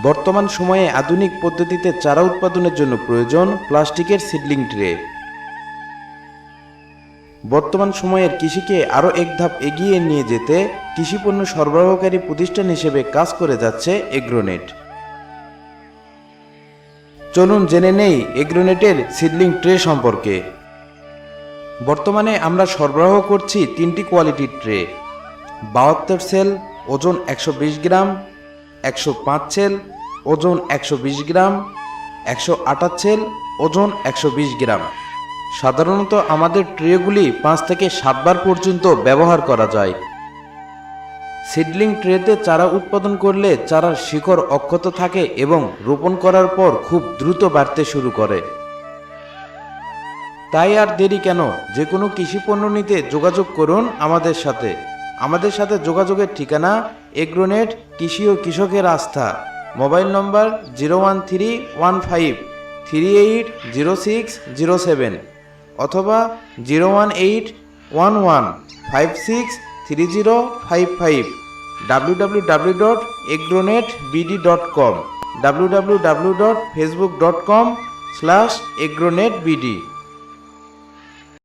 বর্তমান সময়ে আধুনিক পদ্ধতিতে চারা উৎপাদনের জন্য প্রয়োজন প্লাস্টিকের সিডলিং ট্রে। বর্তমান সময়ের কৃষিকে আরও এক ধাপ এগিয়ে নিয়ে যেতে কৃষিপণ্য সরবরাহকারী প্রতিষ্ঠান হিসেবে কাজ করে যাচ্ছে এগ্রোনেট। চলুন জেনে নেই এগ্রোনেটের সিডলিং ট্রে সম্পর্কে। বর্তমানে আমরা সরবরাহ করছি তিনটি কোয়ালিটির ট্রে। বাহাত্তর সেল, ওজন একশো বিশ গ্রাম একশো পাঁচ সেল ওজন একশো বিশ গ্রাম, একশো আটাশ সেল ওজন একশো বিশ গ্রাম। সাধারণত আমাদের ট্রেগুলি পাঁচ থেকে সাতবার পর্যন্ত ব্যবহার করা যায়। সিডলিং ট্রেতে চারা উৎপাদন করলে চারার শিকড় অক্ষত থাকে এবং রোপণ করার পর খুব দ্রুত বাড়তে শুরু করে। তাই আর দেরি কেন? যে কোনো কৃষি পণ্য নিতে যোগাযোগ করুন আমাদের সাথে। আমাদের সাথে যোগাযোগের ঠিকানা এগ্রোনেট কৃষি ও কৃষকের আস্থা। Mobile number zero one three one five three eight zero six zero seven অথবা zero one eight one one five six three zero five five W W W dot Agronet BD dot com, W W W dot Facebook dot com slash Agronet BD